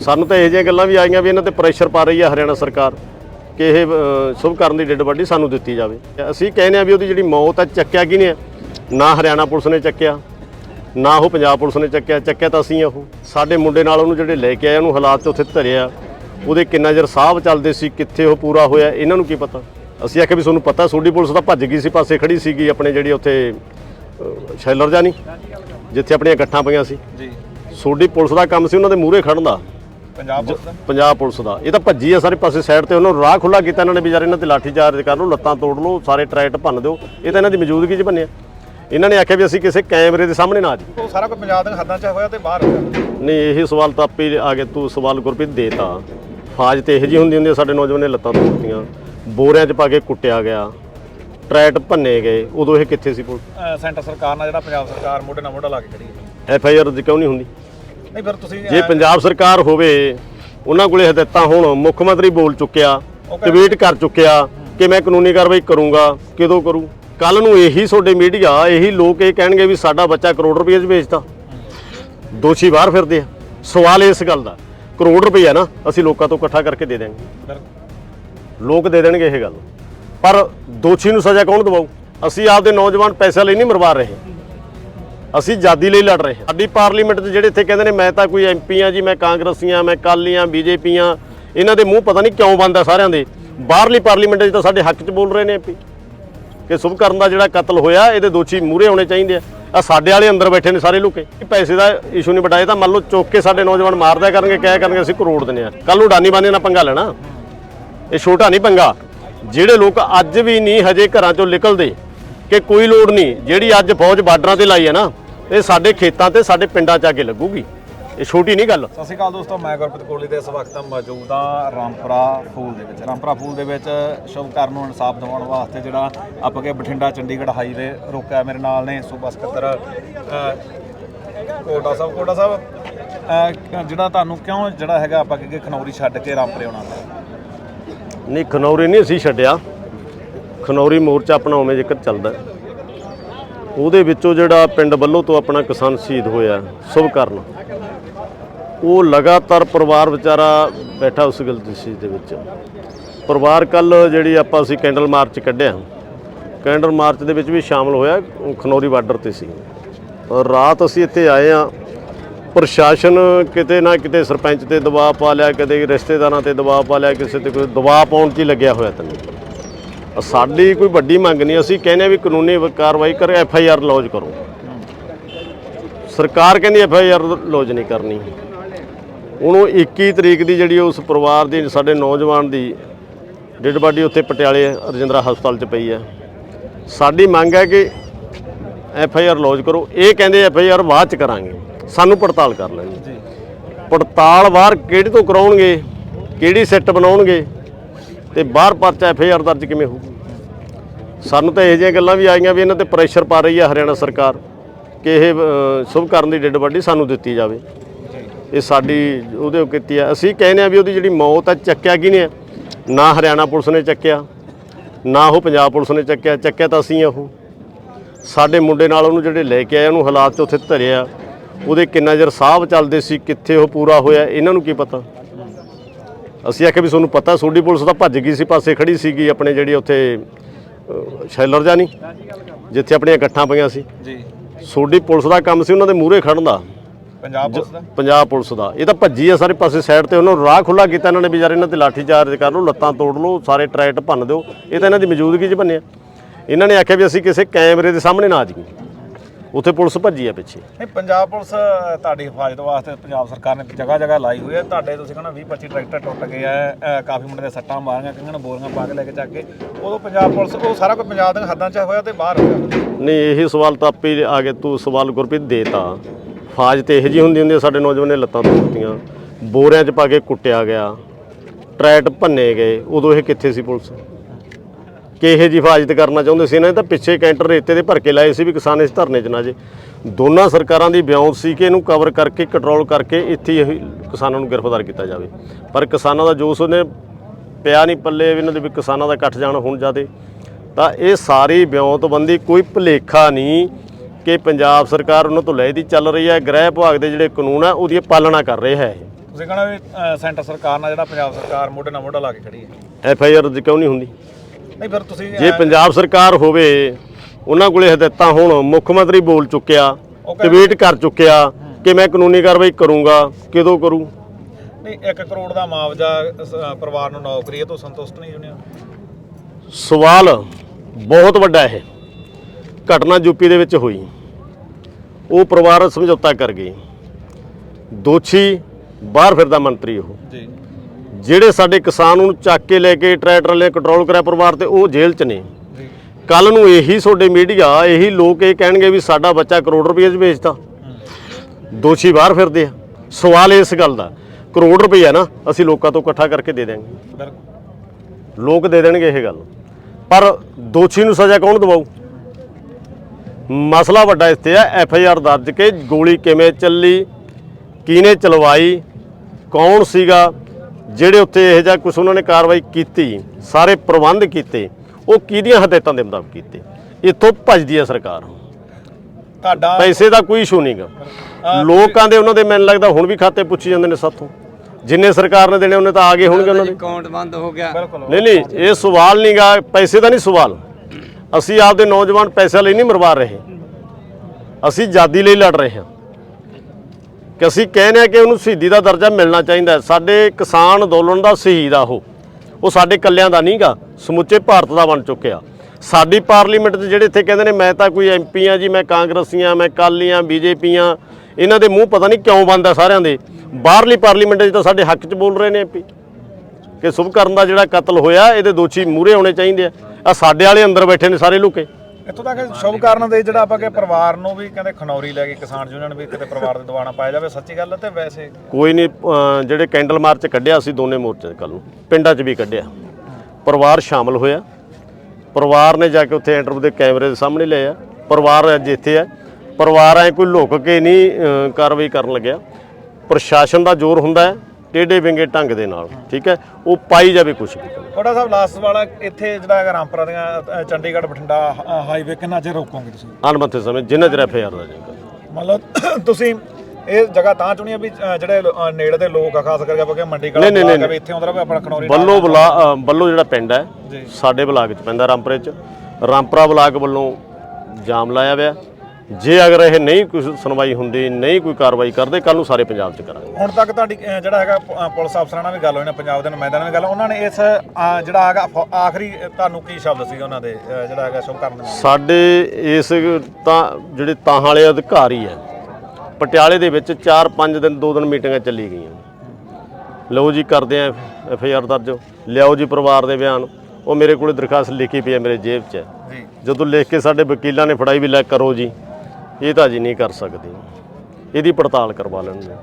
ਸਾਨੂੰ ਤਾਂ ਇਹੋ ਜਿਹੀਆਂ ਗੱਲਾਂ ਵੀ ਆਈਆਂ ਵੀ ਇਹਨਾਂ ਤੇ ਪ੍ਰੈਸ਼ਰ ਪਾ ਰਹੀ ਹੈ ਹਰਿਆਣਾ ਸਰਕਾਰ ਕਿ ਇਹ ਸ਼ੁਭ ਕਰਨ ਦੀ ਡੈਡ ਬਾਡੀ ਸਾਨੂੰ ਦਿੱਤੀ ਜਾਵੇ। ਅਸੀਂ ਕਹਿੰਦੇ ਆ ਵੀ ਉਹਦੀ ਜਿਹੜੀ ਮੌਤ ਹੈ ਚੱਕਿਆ ਕਿਹਨੇ ਹੈ ਨਾ ਹਰਿਆਣਾ ਪੁਲਿਸ ਨੇ ਚੱਕਿਆ ਨਾ ਉਹ ਪੰਜਾਬ ਪੁਲਿਸ ਨੇ ਚੱਕਿਆ ਚੱਕਿਆ ਤਾਂ ਅਸੀਂ ਆ ਉਹ। ਸਾਡੇ ਮੁੰਡੇ ਨਾਲ ਉਹਨੂੰ ਜਿਹੜੇ ਲੈ ਕੇ ਆਏ ਉਹਨੂੰ ਹਾਲਾਤ 'ਚ ਉੱਥੇ ਧਰਿਆ। ਉਹਦੇ ਕਿੰਨਾ ਚਿਰ ਸਾਹਬ ਚੱਲਦੇ ਸੀ ਕਿੱਥੇ ਉਹ ਪੂਰਾ ਹੋਇਆ ਇਹਨਾਂ ਨੂੰ ਕੀ ਪਤਾ? ਅਸੀਂ ਆਖਿਆ ਵੀ ਤੁਹਾਨੂੰ ਪਤਾ ਤੁਹਾਡੀ ਪੁਲਿਸ ਤਾਂ ਭੱਜ ਗਈ ਸੀ ਪਾਸੇ ਖੜੀ ਸੀਗੀ ਆਪਣੇ ਜਿਹੜੀ ਉੱਥੇ ਸ਼ੈਲਰ ਜਾਨੀ ਜਿੱਥੇ ਆਪਣੀਆਂ ਇਕੱਠਾਂ ਪਈਆਂ ਸੀ। ਜੀ। ਤੁਹਾਡੀ ਪੁਲਿਸ ਦਾ ਕੰਮ ਸੀ ਉਹਨਾਂ ਦੇ ਮੂਹਰੇ ਖੜਨ ਦਾ। ਪੰਜਾਬ ਪੁਲਿਸ ਦਾ? ਪੰਜਾਬ ਪੁਲਿਸ ਦਾ। ਇਹ ਤਾਂ ਭੱਜੀ ਆ ਸਾਰੇ ਪਾਸੇ ਸਾਈਡ ਤੇ ਉਹਨਾਂ ਨੂੰ ਰਾਹ ਖੁੱਲਾ ਕੀਤਾ ਇਹਨਾਂ ਨੇ ਵਿਚਾਰੇ ਇਹਨਾਂ ਤੇ ਲਾਠੀ ਚਾਰਜ ਕਰ ਲਓ ਲੱਤਾਂ ਤੋੜ ਲਓ ਸਾਰੇ ਟਰੈਕਟ ਭੰਨ ਦਿਓ। ਇਹ ਤਾਂ ਇਹਨਾਂ ਦੀ ਮੌਜੂਦਗੀ 'ਚ ਬੰਨਿਆ ਇਹਨਾਂ ਨੇ ਆਖਿਆ ਵੀ ਅਸੀਂ ਕਿਸੇ ਕੈਮਰੇ ਦੇ ਸਾਹਮਣੇ ਨਾ ਆ ਜੀ ਉਹ ਸਾਰਾ ਕੁਝ ਪੰਜਾਬ ਦੀਆਂ ਹੱਦਾਂ 'ਚ ਹੋਇਆ ਤੇ ਬਾਹਰ ਹੋਇਆ? ਨਹੀਂ ਇਹ ਸਵਾਲ ਤਾਂ ਆਪੇ ਆ ਗਏ। ਤੂੰ ਸਵਾਲ ਗੁਰਪ੍ਰੀਤ ਦੇਤਾ ਫਾਜ ਤੇ ਇਹੋ ਜਿਹੀ ਹੁੰਦੀ ਹੁੰਦੀ ਆ, ਸਾਡੇ ਨੌਜਵਾਨ ਨੇ ਲੱਤਾਂ ਤੋੜਤੀਆਂ ਬੋਰਿਆਂ 'ਚ ਪਾ ਕੇ ਕੁੱਟਿਆ ਗਿਆ। ਟਰੈਟ ਭੰਨੇ ਗਏ। ਉਦੋਂ ਇਹ ਕਿੱਥੇ ਸੀ ਪੁਲਿਸ? ਸੈਂਟਰ ਸਰਕਾਰ ਨਾਲ ਜਿਹੜਾ ਪੰਜਾਬ ਸਰਕਾਰ ਮੋਢੇ ਨਾਲ ਮੋਢਾ ਲਾ ਕੇ ਖੜੀ ਹੈ। ਐਫ ਆਈ ਆਰ ਕਿਉਂ ਨਹੀਂ ਹੁੰਦੀ? ਨਹੀਂ ਫਿਰ ਤੁਸੀਂ ਜੇ ਪੰਜਾਬ ਸਰਕਾਰ ਹੋਵੇ ਉਹਨਾਂ ਕੋਲੇ ਹਦਾਇਤਾਂ ਹੁਣ ਮੁੱਖ ਮੰਤਰੀ ਬੋਲ ਚੁੱਕਿਆ ਟਵੀਟ ਕਰ ਚੁੱਕਿਆ ਕਿ ਮੈਂ ਕਾਨੂੰਨੀ ਕਾਰਵਾਈ ਕਰੂੰਗਾ ਕਿਦੋਂ ਕਰੂ? ਕੱਲ ਨੂੰ ਇਹੀ ਤੁਹਾਡੇ ਮੀਡੀਆ ਇਹੀ ਲੋਕ ਇਹ ਕਹਿਣਗੇ ਵੀ ਸਾਡਾ ਬੱਚਾ ਕਰੋੜ ਰੁਪਏ 'ਚ ਵੇਚਦਾ। ਦੋਸ਼ੀ ਬਾਹਰ ਫਿਰਦੇ ਆ। ਸਵਾਲ ਇਸ ਗੱਲ ਦਾ ਕਰੋੜ ਰੁਪਈਆ ਨਾ ਅਸੀਂ ਲੋਕਾਂ ਤੋਂ ਇਕੱਠਾ ਕਰਕੇ ਦੇ ਦਿਆਂਗੇ ਫਿਰ ਲੋਕ ਦੇ ਦੇਣਗੇ ਇਹ ਗੱਲ। ਪਰ ਦੋਸ਼ੀ ਨੂੰ ਸਜ਼ਾ ਕੌਣ ਦਿਵਾਊ? ਅਸੀਂ ਆਪਦੇ ਨੌਜਵਾਨ ਪੈਸੇ ਲਈ ਨਹੀਂ ਮਰਵਾ ਰਹੇ। ਅਸੀਂ ਆਜ਼ਾਦੀ ਲਈ ਲੜ ਰਹੇ ਹਾਂ। ਸਾਡੀ ਪਾਰਲੀਮੈਂਟ 'ਚ ਜਿਹੜੇ ਇੱਥੇ ਕਹਿੰਦੇ ਨੇ, ਮੈਂ ਤਾਂ ਕੋਈ ਐਮਪੀ ਆ ਜੀ, ਮੈਂ ਕਾਂਗਰਸੀ ਆ ਮੈਂ ਕਾਲੀ ਆ ਬੀਜੇਪੀ ਆ ਇਹਨਾਂ ਦੇ ਮੂੰਹ ਪਤਾ ਨਹੀਂ ਕਿਉਂ ਬੰਦ ਆ ਸਾਰਿਆਂ ਦੇ। ਬਾਹਰਲੀ ਪਾਰਲੀਮੈਂਟ 'ਚ ਤਾਂ ਸਾਡੇ ਹੱਕ 'ਚ ਬੋਲ ਰਹੇ ਨੇ ਐਮਪੀ ਕਿ ਸੁਭ ਕਰਨ ਦਾ ਜਿਹੜਾ ਕਤਲ ਹੋਇਆ, ਇਹਦੇ ਦੋਸ਼ੀ ਮੂਹਰੇ ਹੋਣੇ ਚਾਹੀਦੇ ਆ। ਆ ਸਾਡੇ ਵਾਲੇ ਅੰਦਰ ਬੈਠੇ ਨੇ ਸਾਰੇ ਲੋਕੇ। ਪੈਸੇ ਦਾ ਇਸ਼ੂ ਨਹੀਂ ਬਟਾਏ ਤਾਂ ਮੰਨ ਲਓ ਚੁੱਕ ਕੇ ਸਾਡੇ ਨੌਜਵਾਨ ਮਾਰਦਿਆ ਕਰਨਗੇ, ਕਹਿ ਕਰਨਗੇ, ਅਸੀਂ ਕਰੋੜ ਦਿੰਦੇ ਆ ਕੱਲ ਨੂੰ ਡਾਨੀ ਬਾਨੇ ਨਾਲ ਪੰਗਾ ਲੈਣਾ। ਇਹ ਛੋਟਾ ਨਹੀਂ ਪੰਗਾ। ਜਿਹੜੇ ਲੋਕ ਅੱਜ ਵੀ ਨਹੀਂ ਹਜੇ ਘਰਾਂ ਚੋਂ ਨਿਕਲਦੇ, ਕਿ ਕੋਈ ਲੋੜ ਨਹੀਂ। ਜਿਹੜੀ ਅੱਜ ਫੌਜ ਬਾਰਡਰਾਂ ਤੇ ਲਾਈ ਹੈ ਨਾ ਇਹ ਸਾਡੇ ਖੇਤਾਂ ਤੇ ਸਾਡੇ ਪਿੰਡਾਂ 'ਚ ਆ ਕੇ ਲੱਗੂਗੀ। ਇਹ ਛੋਟੀ ਨਹੀਂ ਗੱਲ। ਸਤਿ ਸ਼੍ਰੀ ਅਕਾਲ ਦੋਸਤੋ ਮੈਂ ਗੁਰਪ੍ਰੀਤ ਕੋਹਲੀ ਤੇ ਇਸ ਵਕਤ ਮੌਜੂਦ ਹਾਂ ਰਾਮਪੁਰਾ ਫੂਲ ਦੇ ਵਿੱਚ। ਰਾਮਪੁਰਾ ਫੂਲ ਦੇ ਵਿੱਚ ਸ਼ੁਭ ਕਰਨ ਨੂੰ ਇਨਸਾਫ ਦਿਵਾਉਣ ਵਾਸਤੇ ਜਿਹੜਾ ਆਪਾਂ ਕੇ ਬਠਿੰਡਾ ਚੰਡੀਗੜ੍ਹ ਹਾਈਵੇ ਰੋਕਿਆ ਮੇਰੇ ਨਾਲ ਨੇ ਸੂਬਾ ਸਕੱਤਰ ਕੋਟਾ ਸਾਹਿਬ। ਕੋਟਾ ਸਾਹਿਬ ਜਿਹੜਾ ਤੁਹਾਨੂੰ ਕਿਉਂ ਜਿਹੜਾ ਹੈਗਾ ਆਪਾਂ ਕਿ ਖਨੌਰੀ ਛੱਡ ਕੇ ਰਾਮਪੁਰੇ ਆਉਣਾ? ਨਹੀਂ ਖਨੌਰੀ ਨਹੀਂ ਅਸੀਂ ਛੱਡਿਆ। ਖਨੌਰੀ ਮੋਰਚਾ ਆਪਣਾ ਉਵੇਂ ਜ਼ਿਕਰ ਚੱਲਦਾ। ਉਹਦੇ ਵਿੱਚੋਂ ਜਿਹੜਾ ਪਿੰਡ ਵੱਲੋਂ ਤੋਂ ਆਪਣਾ ਕਿਸਾਨ ਸ਼ਹੀਦ ਹੋਇਆ, ਸੁਭ ਕਰਨ। ਉਹ ਲਗਾਤਾਰ ਪਰਿਵਾਰ ਵਿਚਾਰਾ ਬੈਠਾ ਉਸ ਗੱਲ ਦੇ ਵਿੱਚ। ਪਰਿਵਾਰ ਕੱਲ ਜਿਹੜੀ ਆਪਾਂ ਅਸੀਂ ਕੈਂਡਲ ਮਾਰਚ ਕੱਢਿਆ। ਕੈਂਡਲ ਮਾਰਚ ਦੇ ਵਿੱਚ ਵੀ ਸ਼ਾਮਲ ਹੋਇਆ ਖਨੌਰੀ ਬਾਰਡਰ ਤੇ ਸੀ। ਔਰ ਰਾਤ ਅਸੀਂ ਇੱਥੇ ਆਏ ਆ ਪ੍ਰਸ਼ਾਸਨ ਕਿਤੇ ਨਾ ਕਿਤੇ ਸਰਪੰਚ ਤੇ ਦਬਾਅ ਪਾ ਲਿਆ, ਕਦੇ ਰਿਸ਼ਤੇਦਾਰਾਂ ਤੇ ਦਬਾਅ ਪਾ ਲਿਆ, ਕਿਸੇ ਤੇ ਕੋਈ ਦਬਾਅ ਪਾਉਣ 'ਚ ਹੀ ਲੱਗਿਆ ਹੋਇਆ ਤੈਨੂੰ। ਸਾਡੀ ਕੋਈ ਵੱਡੀ ਮੰਗ ਨਹੀਂ ਅਸੀਂ ਕਹਿੰਦੇ ਵੀ ਕਾਨੂੰਨੀ ਕਾਰਵਾਈ ਕਰ ਐਫ ਆਈ ਆਰ ਲੌਜ ਕਰੋ। ਸਰਕਾਰ ਕਹਿੰਦੀ ਐਫ ਆਈ ਆਰ ਲੌਜ ਨਹੀਂ ਕਰਨੀ। ਉਹਨੂੰ 21 ਤਰੀਕ ਦੀ ਜਿਹੜੀ ਉਸ ਪਰਿਵਾਰ ਦੀ ਸਾਡੇ ਨੌਜਵਾਨ ਦੀ ਡੈਡ ਬਾਡੀ ਉੱਥੇ ਪਟਿਆਲੇ ਰਜਿੰਦਰਾ ਹਸਪਤਾਲ 'ਚ ਪਈ ਹੈ। ਸਾਡੀ ਮੰਗ ਹੈ ਕਿ ਐਫ ਆਈ ਆਰ ਲੌਜ ਕਰੋ। ਇਹ ਕਹਿੰਦੇ ਐਫ ਆਈ ਆਰ ਬਾਅਦ 'ਚ ਕਰਾਂਗੇ। ਸਾਨੂੰ ਪੜਤਾਲ ਕਰ ਲੈਣ। ਜੀ। ਪੜਤਾਲ ਬਾਹਰ ਕਿਹੜੀ ਤੋਂ ਕਰਾਉਣਗੇ ਕਿਹੜੀ ਸਿੱਟ ਬਣਾਉਣਗੇ ਤੇ ਬਾਹਰ ਪਰਚਾ ਐਫ ਆਈ ਆਰ ਦਰਜ ਕਿਵੇਂ ਹੋਊ? ਸਾਨੂੰ ਤਾਂ ਇਹੋ ਜਿਹੀਆਂ ਗੱਲਾਂ ਵੀ ਆਈਆਂ ਵੀ ਇਹਨਾਂ ਤੇ ਪ੍ਰੈਸ਼ਰ ਪਾ ਰਹੀ ਹੈ ਹਰਿਆਣਾ ਸਰਕਾਰ ਕਿ ਇਹ ਸ਼ੁਭ ਕਰਨ ਦੀ ਡੈਡ ਬਾਡੀ ਸਾਨੂੰ ਦਿੱਤੀ ਜਾਵੇ। ਇਹ ਸਾਡੀ ਉਹਦੇ ਉਹ ਕੀਤੀ ਆ। ਅਸੀਂ ਕਹਿੰਦੇ ਆ ਵੀ ਉਹਦੀ ਜਿਹੜੀ ਮੌਤ ਹੈ ਚੱਕਿਆ ਕਿਹਨੇ ਹੈ ਨਾ ਹਰਿਆਣਾ ਪੁਲਿਸ ਨੇ ਚੱਕਿਆ, ਨਾ ਉਹ ਪੰਜਾਬ ਪੁਲਿਸ ਨੇ ਚੱਕਿਆ। ਚੱਕਿਆ ਤਾਂ ਅਸੀਂ ਆ ਉਹ। ਸਾਡੇ ਮੁੰਡੇ ਨਾਲ ਉਹਨੂੰ ਜਿਹੜੇ ਲੈ ਕੇ ਆਏ, ਉਹਨੂੰ ਹਾਲਾਤ 'ਚ ਉੱਥੇ ਧਰਿਆ। ਉਹਦੇ ਕਿੰਨਾ ਚਿਰ ਸਾਹਬ ਚੱਲਦੇ ਸੀ, ਕਿੱਥੇ ਉਹ ਪੂਰਾ ਹੋਇਆ, ਇਹਨਾਂ ਨੂੰ ਕੀ ਪਤਾ? ਅਸੀਂ ਆਖਿਆ ਵੀ ਤੁਹਾਨੂੰ ਪਤਾ ਤੁਹਾਡੀ ਪੁਲਿਸ ਤਾਂ ਭੱਜ ਗਈ ਸੀ ਪਾਸੇ ਖੜੀ ਸੀਗੀ ਆਪਣੇ ਜਿਹੜੀ ਉੱਥੇ ਸ਼ੈਲਰ ਜਾਨੀ ਜਿੱਥੇ ਆਪਣੀਆਂ ਇਕੱਠਾਂ ਪਈਆਂ ਸੀ। ਜੀ। ਤੁਹਾਡੀ ਪੁਲਿਸ ਦਾ ਕੰਮ ਸੀ ਉਹਨਾਂ ਦੇ ਮੂਹਰੇ ਖੜਨ ਦਾ। ਪੰਜਾਬ ਪੁਲਿਸ ਦਾ? ਪੰਜਾਬ ਪੁਲਿਸ ਦਾ। ਇਹ ਤਾਂ ਭੱਜੀ ਆ ਸਾਰੇ ਪਾਸੇ ਸਾਈਡ ਤੇ ਉਹਨਾਂ ਨੂੰ ਰਾਹ ਖੁੱਲਾ ਕੀਤਾ ਇਹਨਾਂ ਨੇ ਵਿਚਾਰੇ ਇਹਨਾਂ ਤੇ ਲਾਠੀ ਚਾਰਜ ਕਰ ਲਓ ਲੱਤਾਂ ਤੋੜ ਲਓ ਸਾਰੇ ਟਰੈਕਟ ਭੰਨ ਦਿਓ। ਇਹ ਤਾਂ ਇਹਨਾਂ ਦੀ ਮੌਜੂਦਗੀ 'ਚ ਬੰਨਿਆ ਇਹਨਾਂ ਨੇ ਆਖਿਆ ਵੀ ਅਸੀਂ ਕਿਸੇ ਕੈਮਰੇ ਦੇ ਸਾਹਮਣੇ ਨਾ ਆ ਜਾਈਏ। ਉੱਥੇ ਪੁਲਿਸ ਭੱਜੀ ਆ ਪਿੱਛੇ। ਨਹੀਂ ਪੰਜਾਬ ਪੁਲਿਸ ਤੁਹਾਡੀ ਹਿਫਾਜ਼ਤ ਵਾਸਤੇ ਪੰਜਾਬ ਸਰਕਾਰ ਨੇ ਜਗ੍ਹਾ ਜਗ੍ਹਾ ਲਾਈ ਹੋਈ ਹੈ। ਤੁਹਾਡੇ ਤੁਸੀਂ ਕਹਿੰਦਾ 20 25 ਟਰੈਕਟਰ ਟੁੱਟ ਗਏ ਆ ਕਾਫੀ ਮੁੰਡੇ ਦੇ ਸੱਟਾਂ ਮਾਰੀਆਂ ਕਈਆਂ ਨੇ ਬੋਰੀਆਂ ਪਾ ਕੇ ਲੈ ਕੇ ਚੱਕ ਕੇ ਉਦੋਂ ਪੰਜਾਬ ਪੁਲਿਸ ਉਹ ਸਾਰਾ ਕੁਝ ਪੰਜਾਬ ਦੀਆਂ ਹੱਦਾਂ 'ਚ ਹੋਇਆ ਤੇ ਬਾਹਰ ਹੋਇਆ? ਨਹੀਂ ਇਹ ਸਵਾਲ ਤਾਂ ਆਪੇ ਆ ਗਏ ਤੂੰ ਸਵਾਲ ਗੁਰਪ੍ਰੀਤ ਦੇਤਾ ਫਾਜ ਤੇ ਇਹੋ ਜਿਹੀ ਹੁੰਦੀ ਹੁੰਦੀ ਆ, ਸਾਡੇ ਨੌਜਵਾਨ ਨੇ ਲੱਤਾਂ ਤੋੜਤੀਆਂ ਬੋਰਿਆਂ 'ਚ ਪਾ ਕੇ ਕੁੱਟਿਆ ਗਿਆ। ਟਰੈਟ ਭੰਨੇ ਗਏ। ਉਦੋਂ ਇਹ ਕਿੱਥੇ ਸੀ ਪੁਲਿਸ? ਕਿਹੇ ਜੀ ਹਿਫਾਜ਼ਤ ਕਰਨਾ ਚਾਹੁੰਦੇ ਸੀ ਇਹਨਾਂ ਨੇ ਤਾਂ ਪਿੱਛੇ ਕੈਂਟਰ ਰੇਤੇ ਦੇ ਭਰ ਕੇ ਲਾਏ ਸੀ ਵੀ ਕਿਸਾਨ ਇਸ ਧਰਨੇ 'ਚ ਨਾ ਜੇ। ਦੋਨਾਂ ਸਰਕਾਰਾਂ ਦੀ ਬਿਆਨ ਸੀ ਕਿ ਇਹਨੂੰ ਕਵਰ ਕਰਕੇ ਕੰਟਰੋਲ ਕਰਕੇ ਇੱਥੇ ਹੀ ਇਹ ਕਿਸਾਨਾਂ ਨੂੰ ਗ੍ਰਿਫਤਾਰ ਕੀਤਾ ਜਾਵੇ। ਪਰ ਕਿਸਾਨਾਂ ਦਾ ਜੋਸ਼ ਉਹਨੇ ਪਿਆ ਨਹੀਂ ਪੱਲੇ ਇਹਨਾਂ ਦੇ ਵੀ ਕਿਸਾਨਾਂ ਦਾ ਇਕੱਠ ਜਾਣ ਹੁਣ ਜਾਦੇ ਤਾਂ ਇਹ ਸਾਰੀ ਬਿਉਂਤਬੰਦੀ ਕੋਈ ਭੁਲੇਖਾ ਨਹੀਂ ਕਿ ਪੰਜਾਬ ਸਰਕਾਰ ਉਹਨਾਂ ਤੋਂ ਲੈਦੀ ਚੱਲ ਰਹੀ ਹੈ ਗ੍ਰਹਿ ਵਿਭਾਗ ਦੇ ਜਿਹੜੇ ਕਾਨੂੰਨ ਆ ਉਹਦੀ ਪਾਲਣਾ ਕਰ ਰਿਹਾ ਹੈ। ਇਹ। ਤੁਸੀਂ ਸੈਂਟਰ ਸਰਕਾਰ ਨਾਲ ਜਿਹੜਾ ਪੰਜਾਬ ਸਰਕਾਰ ਮੋਢੇ ਨਾਲ ਮੋਢਾ ਲਾ ਕੇ ਖੜੀ ਹੈ। ਐਫ ਆਈ ਆਰ ਕਿਉਂ ਨਹੀਂ ਹੁੰਦੀ? ਨਹੀਂ ਫਿਰ ਤੁਸੀਂ ਜੇ ਪੰਜਾਬ ਸਰਕਾਰ ਹੋਵੇ ਉਹਨਾਂ ਕੋਲੇ ਹਦਾਇਤਾਂ ਹੁਣ ਮੁੱਖ ਮੰਤਰੀ ਬੋਲ ਚੁੱਕਿਆ ਟਵੀਟ ਕਰ ਚੁੱਕਿਆ ਕਿ ਮੈਂ ਕਾਨੂੰਨੀ ਕਾਰਵਾਈ ਕਰੂੰਗਾ ਕਿਦੋਂ ਕਰੂੰ? ਨਹੀਂ 1 ਕਰੋੜ ਦਾ ਮੁਆਵਜ਼ਾ ਪਰਿਵਾਰ ਨੂੰ ਨੌਕਰੀ ਹੈ ਤੋਂ ਸੰਤੁਸ਼ਟ ਨਹੀਂ ਜੁਣਿਆ ਸਵਾਲ ਬਹੁਤ ਵੱਡਾ ਹੈ ਘਟਨਾ ਯੂਪੀ ਦੇ ਵਿੱਚ ਹੋਈ। ਉਹ ਪਰਿਵਾਰ ਸਮਝੌਤਾ ਕਰ ਗਏ ਦੋਸ਼ੀ ਬਾਹਰ ਫਿਰਦਾ ਮੰਤਰੀ ਉਹ। ਜੀ। ਜਿਹੜੇ ਸਾਡੇ ਕਿਸਾਨ ਨੂੰ ਚੱਕ ਕੇ ਲੈ ਕੇ ਟਰੈਕਟਰ ਲੈ ਕੰਟਰੋਲ ਕਰਿਆ ਪਰਿਵਾਰ ਤੇ ਉਹ ਜੇਲ੍ਹ 'ਚ ਨੇ। ਕੱਲ ਨੂੰ ਇਹੀ ਤੁਹਾਡੇ ਮੀਡੀਆ ਇਹੀ ਲੋਕ ਇਹ ਕਹਿਣਗੇ ਵੀ ਸਾਡਾ ਬੱਚਾ ਕਰੋੜ ਰੁਪਏ 'ਚ ਵੇਚਦਾ। ਦੋਸ਼ੀ ਬਾਹਰ ਫਿਰਦੇ ਆ। ਸਵਾਲ ਇਸ ਗੱਲ ਦਾ ਕਰੋੜ ਰੁਪਈਆ ਨਾ ਅਸੀਂ ਲੋਕਾਂ ਤੋਂ ਇਕੱਠਾ ਕਰਕੇ ਦੇ ਬਿਲਕੁਲ। ਲੋਕ ਦੇ ਦੇਣਗੇ ਇਹ ਗੱਲ। ਪਰ ਦੋਸ਼ੀ ਨੂੰ ਸਜ਼ਾ ਕੌਣ ਦਿਵਾਊ? ਮਸਲਾ ਵੱਡਾ ਇੱਥੇ ਆ ਐਫ ਆਈ ਆਰ ਦਰਜ ਕੇ ਗੋਲੀ ਕਿਵੇਂ ਚੱਲੀ ਕਿਹਨੇ ਚਲਵਾਈ ਕੌਣ ਸੀਗਾ ਜਿਹੜੇ ਉੱਤੇ ਇਹ ਜਿਹਾ ਕੁਝ ਉਹਨਾਂ ਨੇ ਕਾਰਵਾਈ ਕੀਤੀ ਸਾਰੇ ਪ੍ਰਬੰਧ ਕੀਤੇ ਉਹ ਕਿਹਦੀਆਂ ਹਦਾਇਤਾਂ ਦੇ ਮੁਤਾਬਕ ਕੀਤੇ? ਇੱਥੋਂ ਭੱਜਦੀ ਹੈ ਸਰਕਾਰ ਤੁਹਾਡਾ ਪੈਸੇ ਦਾ ਕੋਈ ਇਸ਼ੂ ਨਹੀਂਗਾ ਲੋਕਾਂ ਦੇ ਉਹਨਾਂ ਦੇ ਮੈਨੂੰ ਲੱਗਦਾ ਹੁਣ ਵੀ ਖਾਤੇ ਪੁੱਛੀ ਜਾਂਦੇ ਨੇ ਸਾਥੋਂ। ਜਿੰਨੇ ਸਰਕਾਰ ਨੇ ਦੇਣੇ ਉਹਨੇ ਤਾਂ ਆ ਗਏ ਹੋਣਗੇ ਉਹਨਾਂ ਦੇ। ਅਕਾਊਂਟ ਬੰਦ ਹੋ ਗਿਆ। ਨਹੀਂ ਨਹੀਂ ਇਹ ਸਵਾਲ ਨਹੀਂਗਾ ਪੈਸੇ ਦਾ ਨਹੀਂ ਸਵਾਲ। ਅਸੀਂ ਆਪਦੇ ਨੌਜਵਾਨ ਪੈਸੇ ਲਈ ਨਹੀਂ ਮਰਵਾ ਰਹੇ। ਅਸੀਂ ਆਜ਼ਾਦੀ ਲਈ ਲੜ ਰਹੇ ਹਾਂ। ਕਿ ਅਸੀਂ ਕਹਿੰਦੇ ਆ ਕਿ ਉਹਨੂੰ ਸ਼ਹੀਦੀ ਦਾ ਦਰਜਾ ਮਿਲਣਾ ਚਾਹੀਦਾ ਸਾਡੇ ਕਿਸਾਨ ਅੰਦੋਲਨ ਦਾ ਸ਼ਹੀਦ ਆ ਉਹ। ਉਹ ਸਾਡੇ ਕੱਲਿਆਂ ਦਾ ਨਹੀਂਗਾ ਸਮੁੱਚੇ ਭਾਰਤ ਦਾ ਬਣ ਚੁੱਕਿਆ। ਸਾਡੀ ਪਾਰਲੀਮੈਂਟ 'ਚ ਜਿਹੜੇ ਇੱਥੇ ਕਹਿੰਦੇ ਨੇ, ਮੈਂ ਤਾਂ ਕੋਈ ਐਮਪੀ ਆ ਜੀ, ਮੈਂ ਕਾਂਗਰਸੀਆਂ, ਮੈਂ ਕਾਲੀਆਂ ਬੀਜੇਪੀਆਂ, ਇਹਨਾਂ ਦੇ ਮੂੰਹ ਪਤਾ ਨਹੀਂ ਕਿਉਂ ਬੰਦ ਸਾਰਿਆਂ ਦੇ। ਬਾਹਰਲੀ ਪਾਰਲੀਮੈਂਟ 'ਚ ਤਾਂ ਸਾਡੇ ਹੱਕ 'ਚ ਬੋਲ ਰਹੇ ਨੇ ਐਮਪੀ ਕਿ ਸੁਭਕਰਨ ਦਾ ਜਿਹੜਾ ਕਤਲ ਹੋਇਆ, ਇਹਦੇ ਦੋਸ਼ੀ ਮੂਹਰੇ ਹੋਣੇ ਚਾਹੀਦੇ ਆ। ਆ ਸਾਡੇ ਵਾਲੇ ਅੰਦਰ ਬੈਠੇ ਨੇ ਸਾਰੇ ਲੁਕੇ। ਇੱਥੋਂ ਤੱਕ ਸ਼ੁਭ ਕਰਨ ਦੇ ਜਿਹੜਾ ਆਪਾਂ ਕਿ ਪਰਿਵਾਰ ਨੂੰ ਵੀ ਕਹਿੰਦੇ ਖਨੌਰੀ ਲੈ ਕੇ ਕਿਸਾਨ ਯੂਨੀਅਨ ਵੀ ਕਿਤੇ ਪਰਿਵਾਰ ਦੇ ਦਬਾਣਾ ਪਾਇਆ ਜਾਵੇ ਸੱਚੀ ਗੱਲ ਹੈ ਤੇ ਵੈਸੇ? ਕੋਈ ਨਹੀਂ ਅਹ ਜਿਹੜੇ ਕੈਂਡਲ ਮਾਰਚ ਕੱਢਿਆ ਸੀ ਦੋਨੇ ਮੋਰਚੇ ਕੱਲ ਨੂੰ ਪਿੰਡਾਂ 'ਚ ਵੀ ਕੱਢਿਆ। ਪਰਿਵਾਰ ਸ਼ਾਮਲ ਹੋਇਆ। ਪਰਿਵਾਰ ਨੇ ਜਾ ਕੇ ਉੱਥੇ ਇੰਟਰਵਿਊ ਦੇ ਕੈਮਰੇ ਦੇ ਸਾਹਮਣੇ ਲਿਆ ਪਰਿਵਾਰ ਅੱਜ ਇੱਥੇ ਹੈ ਪਰਿਵਾਰ ਐ ਕੋਈ ਲੁਕ ਕੇ ਨਹੀਂ ਅਹ, ਕਾਰਵਾਈ ਕਰਨ ਲੱਗਿਆ। ਪ੍ਰਸ਼ਾਸਨ ਦਾ ਜ਼ੋਰ ਹੁੰਦਾ ਹੈ। ਟੇਢੇ ਵਿੰਗੇ ਢੰਗ ਦੇ ਨਾਲ ਠੀਕ ਹੈ? ਉਹ ਪਾਈ ਜਾਵੇ ਕੁਛ ਵੀ। ਥੋੜਾ ਸਾਹਿਬ ਲਾਸਟ ਵਾਲਾ ਇੱਥੇ ਜਿਹੜਾ ਰਾਮਪੁਰਾ ਦੀਆਂ ਅ, ਚੰਡੀਗੜ੍ਹ ਬਠਿੰਡਾ ਹਾਈਵੇ ਕਿੰਨਾ ਚਿਰ ਰੋਕੋਗੇ ਤੁਸੀਂ? ਅਣਮੱਥੇ ਸਮੇਂ ਜਿੰਨਾ ਚਿਰ ਐਫ ਆਈ ਆਰ ਦਾ ਜਾਏਗਾ। ਮਤਲਬ ਤੁਸੀਂ ਇਹ ਜਗ੍ਹਾ ਤਾਂ ਚੁਣੀ ਆ ਵੀ ਅ, ਜਿਹੜੇ ਲੋ- ਅ, ਨੇੜੇ ਦੇ ਲੋਕ ਆ ਖਾਸ ਕਰਕੇ ਆਪਾਂ ਕਿ ਮੰਡੀ ਕਲਾ ਨਹੀਂ, ਨਹੀਂ, ਨਹੀਂ, ਵੀ ਇੱਥੇ ਆਉਂਦਾ ਰਹੇ ਆਪਣਾ ਨਾਲ- ਬੱਲੋ ਬਲਾ ਅ, ਬੱਲੋ ਜਿਹੜਾ ਪਿੰਡ ਹੈ ਜੀ। ਸਾਡੇ ਬਲਾਕ ਚ ਪੈਂਦਾ ਰਾਮਪੁਰੇ ਚ। ਰਾਮਪੁਰਾ ਬਲਾਕ ਵੱਲੋਂ ਜਾਮ ਲਾਇਆ ਹੋਇਆ। ਜੇ ਅਗਰ ਇਹ ਨਹੀਂ ਕੁਝ ਸੁਣਵਾਈ ਹੁੰਦੀ ਨਹੀਂ ਕੋਈ ਕਾਰਵਾਈ ਕਰਦੇ ਕੱਲ ਨੂੰ ਸਾਰੇ ਪੰਜਾਬ ਚ ਕਰਾਂਗੇ। ਹੁਣ ਤੱਕ ਤੁਹਾਡੀ ਜਿਹੜਾ ਹੈਗਾ ਪ- ਪੁਲਿਸ ਅਫਸਰਾਂ ਨਾਲ ਵੀ ਗੱਲ ਹੋਈ ਨਾ ਪੰਜਾਬ ਦੇ ਨੁਮਾਇੰਦਿਆਂ ਨਾਲ ਵੀ ਗੱਲ ਉਹਨਾਂ ਨੇ ਇਸ ਜਿਹੜਾ ਹੈਗਾ ਫ- ਆਖਰੀ ਤੁਹਾਨੂੰ ਕੀ ਸ਼ਬਦ ਸੀ ਉਹਨਾਂ ਦੇ ਜਿਹੜਾ ਹੈਗਾ ਸ਼ੁਭ ਕਰਨ ਦੇ ਸਾਡੇ ਇਸ ਤਾਂ ਜਿਹੜੇ ਤਾਂ ਵਾਲੇ ਅਧਿਕਾਰੀ ਹੈ ਪਟਿਆਲੇ ਦੇ ਵਿੱਚ 4-5 ਦਿਨ 2 ਦਿਨ ਮੀਟਿੰਗਾਂ ਚੱਲੀ ਗਈਆਂ। ਲਓ ਜੀ ਕਰਦੇ ਆ ਐਫ ਆਈ ਆਰ ਦਰਜ। ਲਿਆਓ ਜੀ ਪਰਿਵਾਰ ਦੇ ਬਿਆਨ। ਉਹ ਮੇਰੇ ਕੋਲੇ ਦਰਖਾਸਤ ਲਿਖੀ ਪਈ ਹੈ ਮੇਰੇ ਜੇਬ 'ਚ। ਹੈ ਜੀ। ਜਦੋਂ ਲਿਖ ਕੇ ਸਾਡੇ ਵਕੀਲਾਂ ਨੇ ਫੜਾਈ ਵੀ ਲੈ ਕਰੋ ਜੀ। ਇਹ ਤਾਂ ਜੀ ਨਹੀਂ ਕਰ ਸਕਦੇ। ਇਹਦੀ ਪੜਤਾਲ ਕਰਵਾ ਲੈਣਗੇ।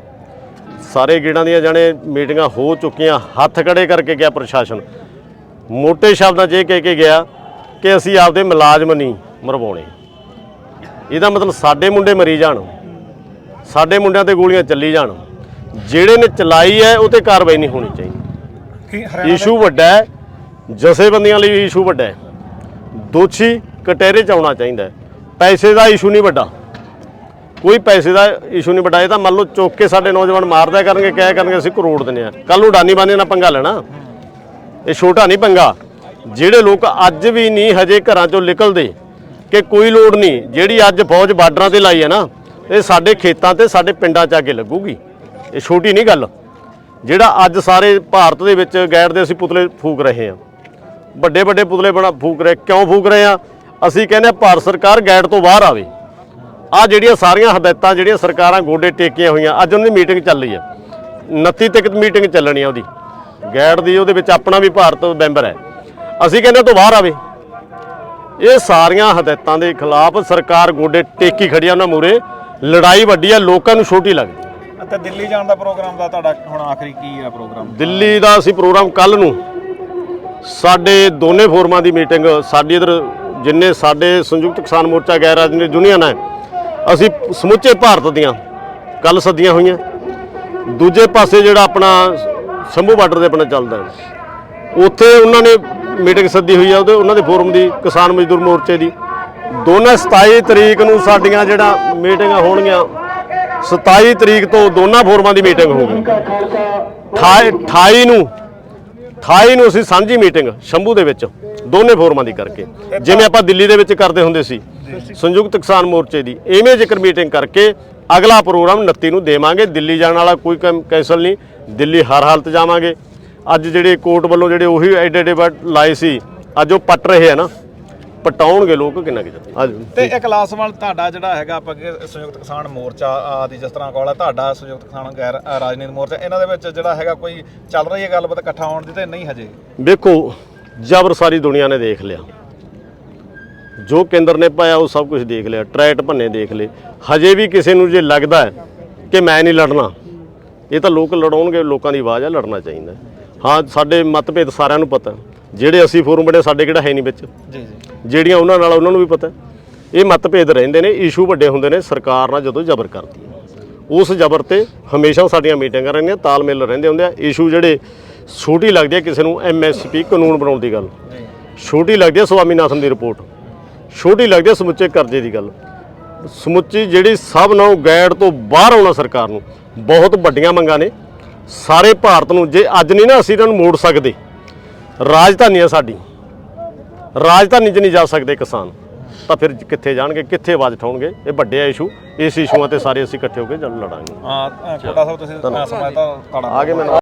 ਸਾਰੇ ਗੇੜਾਂ ਦੀਆਂ ਜਾਣੇ ਮੀਟਿੰਗਾਂ ਹੋ ਚੁੱਕੀਆਂ ਹੱਥ ਖੜੇ ਕਰਕੇ ਗਿਆ ਪ੍ਰਸ਼ਾਸਨ। ਮੋٹے ਸ਼ਬਦਾਂ 'ਚ ਇਹ ਕਹਿ ਕੇ ਗਿਆ ਕਿ ਅਸੀਂ ਆਪਦੇ ਮੁਲਾਜ਼ਮ ਨਹੀਂ ਮਰਵਾਉਣੇ। ਇਹਦਾ ਮਤਲਬ ਸਾਡੇ ਮੁੰਡੇ ਮਰੀ ਜਾਣ। ਸਾਡੇ ਮੁੰਡਿਆਂ ਤੇ ਗੋਲੀਆਂ ਚੱਲੀ ਜਾਣ। ਜਿਹੜੇ ਨੇ ਚਲਾਈ ਹੈ ਉਹ ਤੇ ਕਾਰਵਾਈ ਨਹੀਂ ਹੋਣੀ ਚਾਹੀਦੀ। ਇਸ਼ੂ ਵੱਡਾ ਹੈ। ਜਥੇਬੰਦੀਆਂ ਲਈ ਇਸ਼ੂ ਵੱਡਾ ਹੈ। ਦੋਸ਼ੀ ਕਟਹਿਰੇ ਚ ਆਉਣਾ ਚਾਹੀਦਾ ਪੈਸੇ ਦਾ ਇਸ਼ੂ ਨਹੀਂ ਵੱਡਾ। ਕੋਈ ਪੈਸੇ ਦਾ ਇਸ਼ੂ ਨਹੀਂ ਵੱਡਾ ਇਹ ਤਾਂ ਮੰਨ ਲਓ ਚੁੱਕ ਕੇ ਸਾਡੇ ਨੌਜਵਾਨ ਮਾਰਦਾ ਕਰਨਗੇ, ਕਹਿ ਕਰਨਗੇ, ਅਸੀਂ ਕਰੋੜ ਦਿੰਦੇ ਆ ਕੱਲ ਨੂੰ ਡਾਨੀ ਬਾਨੀ ਨਾਲ ਪੰਗਾ ਲੈਣਾ। ਇਹ ਛੋਟਾ ਨਹੀਂ ਪੰਗਾ। ਜਿਹੜੇ ਲੋਕ ਅੱਜ ਵੀ ਨਹੀਂ ਹਜੇ ਘਰਾਂ ਚੋਂ ਨਿਕਲਦੇ, ਕਿ ਕੋਈ ਲੋੜ ਨਹੀਂ। ਜਿਹੜੀ ਅੱਜ ਫੌਜ ਬਾਰਡਰਾਂ ਤੇ ਲਾਈ ਹੈ ਨਾ, ਇਹ ਸਾਡੇ ਖੇਤਾਂ ਤੇ ਸਾਡੇ ਪਿੰਡਾਂ 'ਚ ਆ ਕੇ ਲੱਗੂਗੀ। ਇਹ ਛੋਟੀ ਨਹੀਂ ਗੱਲ। ਜਿਹੜਾ ਅੱਜ ਸਾਰੇ ਭਾਰਤ ਦੇ ਵਿੱਚ ਗੈਰ ਦੇ ਅਸੀਂ ਪੁਤਲੇ ਫੂਕ ਰਹੇ ਹਾਂ ਵੱਡੇ ਵੱਡੇ ਪੁਤਲੇ ਬਣਾ, ਫੂਕ ਰਹੇ। ਕਿਉਂ ਫੂਕ ਰਹੇ ਆ? ਅਸੀਂ ਕਹਿੰਦੇ ਹਾਂ ਭਾਰਤ ਸਰਕਾਰ ਗੈਰ ਤੋਂ ਬਾਹਰ ਆਵੇ। ਆ ਜਿਹੜੀਆਂ ਸਾਰੀਆਂ ਹਦਾਇਤਾਂ ਜਿਹੜੀਆਂ ਸਰਕਾਰਾਂ ਗੋਡੇ ਟੇਕੀਆਂ ਹੋਈਆਂ ਅੱਜ ਉਹਨਾਂ ਦੀ ਮੀਟਿੰਗ ਚੱਲ ਰਹੀ ਹੈ। 29 ਤੱਕ ਮੀਟਿੰਗ ਚੱਲਣੀ ਆ ਉਹਦੀ। ਗੈਰ ਦੀ ਉਹਦੇ ਵਿੱਚ ਆਪਣਾ ਵੀ ਭਾਰਤ ਮੈਂਬਰ ਹੈ। ਅਸੀਂ ਕਹਿੰਦੇ ਤੋਂ ਬਾਹਰ ਆਵੇ। ਇਹ ਸਾਰੀਆਂ ਹਦਾਇਤਾਂ ਦੇ ਖਿਲਾਫ ਸਰਕਾਰ ਗੋਡੇ ਟੇਕੀ ਖੜੀ ਆ ਉਹਨਾਂ ਮੂਰੇ ਲੜਾਈ ਵੱਡੀ ਆ ਲੋਕਾਂ ਨੂੰ ਛੋਟੀ ਲੱਗਦੀ ਅਤੇ ਦਿੱਲੀ ਜਾਣ ਦਾ ਪ੍ਰੋਗਰਾਮ ਦਾ ਤੁਹਾਡਾ ਹੁਣ ਆਖਰੀ ਕੀ ਹੈ ਪ੍ਰੋਗਰਾਮ? ਦਿੱਲੀ ਦਾ ਅਸੀਂ ਪ੍ਰੋਗਰਾਮ ਕੱਲ ਨੂੰ। ਸਾਡੇ ਦੋਨੇ ਫੋਰਮਾਂ ਦੀ ਮੀਟਿੰਗ ਸਾਡੀ ਇਧਰ ਜਿੰਨੇ ਸਾਡੇ ਸੰਯੁਕਤ ਕਿਸਾਨ ਮੋਰਚਾ ਗੈਰ ਰਾਜਨੀਤਿਕ ਯੂਨੀਅਨ ਹੈ ਅਸੀਂ ਸਮੁੱਚੇ ਭਾਰਤ ਦੀਆਂ ਕੱਲ ਸੱਦੀਆਂ ਹੋਈਆਂ। ਦੂਜੇ ਪਾਸੇ ਜਿਹੜਾ ਆਪਣਾ ਸ਼ੰਭੂ ਬਾਰਡਰ ਦੇ ਆਪਣਾ ਚੱਲਦਾ ਉੱਥੇ ਉਹਨਾਂ ਨੇ ਮੀਟਿੰਗ ਸੱਦੀ ਹੋਈ ਆ, ਉਹਦੇ ਉਹਨਾਂ ਦੇ ਫੋਰਮ ਦੀ, ਕਿਸਾਨ ਮਜ਼ਦੂਰ ਮੋਰਚੇ ਦੀ। ਦੋਨਾਂ 27 ਤਰੀਕ ਨੂੰ ਸਾਡੀਆਂ ਜਿਹੜਾ ਮੀਟਿੰਗਾਂ ਹੋਣਗੀਆਂ 27 ਤਰੀਕ ਤੋਂ ਦੋਨਾਂ ਫੋਰਮਾਂ ਦੀ ਮੀਟਿੰਗ ਹੋਊਗੀ 28 ਨੂੰ 28 ਨੂੰ ਅਸੀਂ ਸਾਂਝੀ ਮੀਟਿੰਗ ਸ਼ੰਭੂ ਦੇ ਵਿੱਚ। ਦੋਨੇ ਫੋਰਮਾਂ ਦੀ ਕਰਕੇ। ਜਿਵੇਂ ਆਪਾਂ ਦਿੱਲੀ ਦੇ ਵਿੱਚ ਕਰਦੇ ਹੁੰਦੇ ਸੀ ਸੰਯੁਕਤ ਕਿਸਾਨ ਮੋਰਚੇ ਦੀ ਐਵੇਂ ਜ਼ਿਕਰ ਮੀਟਿੰਗ ਕਰਕੇ ਅਗਲਾ ਪ੍ਰੋਗਰਾਮ 29 ਨੂੰ ਦੇਵਾਂਗੇ ਦਿੱਲੀ ਜਾਣ ਵਾਲਾ ਕੋਈ ਕੰਮ ਕੈਂਸਲ ਨਹੀਂ ਦਿੱਲੀ ਹਰ ਹਾਲਤ ਜਾਵਾਂਗੇ। ਅੱਜ ਜਿਹੜੇ ਕੋਰਟ ਵੱਲੋਂ ਜਿਹੜੇ ਉਹੀ ਐਡੇ ਐਡੇ ਲਾਏ ਸੀ ਅੱਜ ਉਹ ਪੱਟ ਰਹੇ ਆ ਨਾ ਪਟਾਉਣਗੇ ਲੋਕ ਕਿੰਨਾ ਕਿ ਤੇ ਇੱਕ ਲਾਸਵਾਲ ਤੁਹਾਡਾ ਜਿਹੜਾ ਹੈਗਾ ਆਪਾਂ ਕਿ ਸੰਯੁਕਤ ਕਿਸਾਨ ਮੋਰਚਾ ਆਦਿ ਜਿਸ ਤਰ੍ਹਾਂ ਕੋਲ ਹੈ ਤੁਹਾਡਾ ਸੰਯੁਕਤ ਕਿਸਾਨ ਗੈਰ ਰਾਜਨੀਤਿਕ ਮੋਰਚਾ ਇਹਨਾਂ ਦੇ ਵਿੱਚ ਜਿਹੜਾ ਹੈਗਾ ਕੋਈ ਚੱਲ ਰਹੀ ਹੈ ਗੱਲਬਾਤ ਇਕੱਠਾ ਹੋਣ ਦੀ ਤੇ ਨਹੀਂ ਹਜੇ? ਦੇਖੋ ਜਬਰ ਸਾਰੀ ਦੁਨੀਆ ਨੇ ਦੇਖ ਲਿਆ। ਜੋ ਕੇਂਦਰ ਨੇ ਪਾਇਆ ਉਹ ਸਭ ਕੁਝ ਦੇਖ ਲਿਆ ਟਰੈਟ ਭੰਨੇ ਦੇਖ ਲਏ। ਹਜੇ ਵੀ ਕਿਸੇ ਨੂੰ ਜੇ ਲੱਗਦਾ ਹੈ ਕਿ ਮੈਂ ਨਹੀਂ ਲੜਨਾ ਇਹ ਤਾਂ ਲੋਕ ਲੜਾਉਣਗੇ ਲੋਕਾਂ ਦੀ ਆਵਾਜ਼ ਆ ਲੜਨਾ ਚਾਹੀਦਾ ਹਾਂ। ਸਾਡੇ ਮਤਭੇਦ ਸਾਰਿਆਂ ਨੂੰ ਪਤਾ ਜਿਹੜੇ ਅਸੀਂ ਫੋਰਮ ਬਣੇ ਸਾਡੇ ਕਿਹੜਾ ਹੈ ਨਹੀਂ ਵਿੱਚ? ਜੀ ਜੀ। ਜਿਹੜੀਆਂ ਉਹਨਾਂ ਨਾਲ ਉਹਨਾਂ ਨੂੰ ਵੀ ਪਤਾ ਇਹ ਮਤਭੇਦ ਰਹਿੰਦੇ ਨੇ ਇਸ਼ੂ ਵੱਡੇ ਹੁੰਦੇ ਨੇ ਸਰਕਾਰ ਨਾਲ ਜਦੋਂ ਜ਼ਬਰ ਕਰਦੀ ਹੈ। ਉਸ ਜ਼ਬਰ ਤੇ ਹਮੇਸ਼ਾ ਸਾਡੀਆਂ ਮੀਟਿੰਗਾਂ ਰਹਿੰਦੀਆਂ ਤਾਲਮੇਲ ਰਹਿੰਦੇ ਹੁੰਦੇ ਆ। ਇਸ਼ੂ ਜਿਹੜੇ ਛੋਟੀ ਲੱਗਦੀ ਹੈ ਕਿਸੇ ਨੂੰ ਐਮਐਸਪੀ ਕਾਨੂੰਨ ਬਣਾਉਣ ਦੀ ਗੱਲ। ਛੋਟੀ ਲੱਗਦੀ ਹੈ ਸਵਾਮੀਨਾਥਨ ਦੀ ਰਿਪੋਰਟ। ਛੋਟੀ ਲੱਗਦੀ ਹੈ ਸਮੁੱਚੇ ਕਰਜ਼ੇ ਦੀ ਗੱਲ। ਸਮੁੱਚੀ ਜਿਹੜੀ ਸਭ ਨਾਲੋਂ ਗੈਡ ਤੋਂ ਬਾਹਰ ਆਉਣਾ ਸਰਕਾਰ ਨੂੰ ਬਹੁਤ ਵੱਡੀਆਂ ਮੰਗਾਂ ਨੇ। ਸਾਰੇ ਭਾਰਤ ਨੂੰ ਜੇ ਅੱਜ ਨਹੀਂ ਨਾ ਅਸੀਂ ਇਹਨਾਂ ਨੂੰ ਮੋੜ ਸਕਦੇ ਰਾਜਧਾਨੀ ਹੈ ਸਾਡੀ। ਰਾਜਧਾਨੀ 'ਚ ਨਹੀਂ ਜਾ ਸਕਦੇ ਕਿਸਾਨ। ਤਾਂ ਫਿਰ ਕਿੱਥੇ ਜਾਣਗੇ ਕਿੱਥੇ ਆਵਾਜ਼ ਉਠਾਉਣਗੇ? ਇਹ ਵੱਡੇ ਆ ਇਸ਼ੂ ਇਸ ਇਸ਼ੂਆਂ ਤੇ ਸਾਰੇ ਅਸੀਂ ਇਕੱਠੇ ਹੋ ਕੇ ਚੱਲ ਲੜਾਂਗੇ। ਆ ਕੋਟਾ ਸਾਹਿਬ ਤੁਸੀਂ ਸਮਾਂ ਤਾਂ ਤੁਹਾਡਾ ਆ ਕੇ ਮੈਨੂੰ।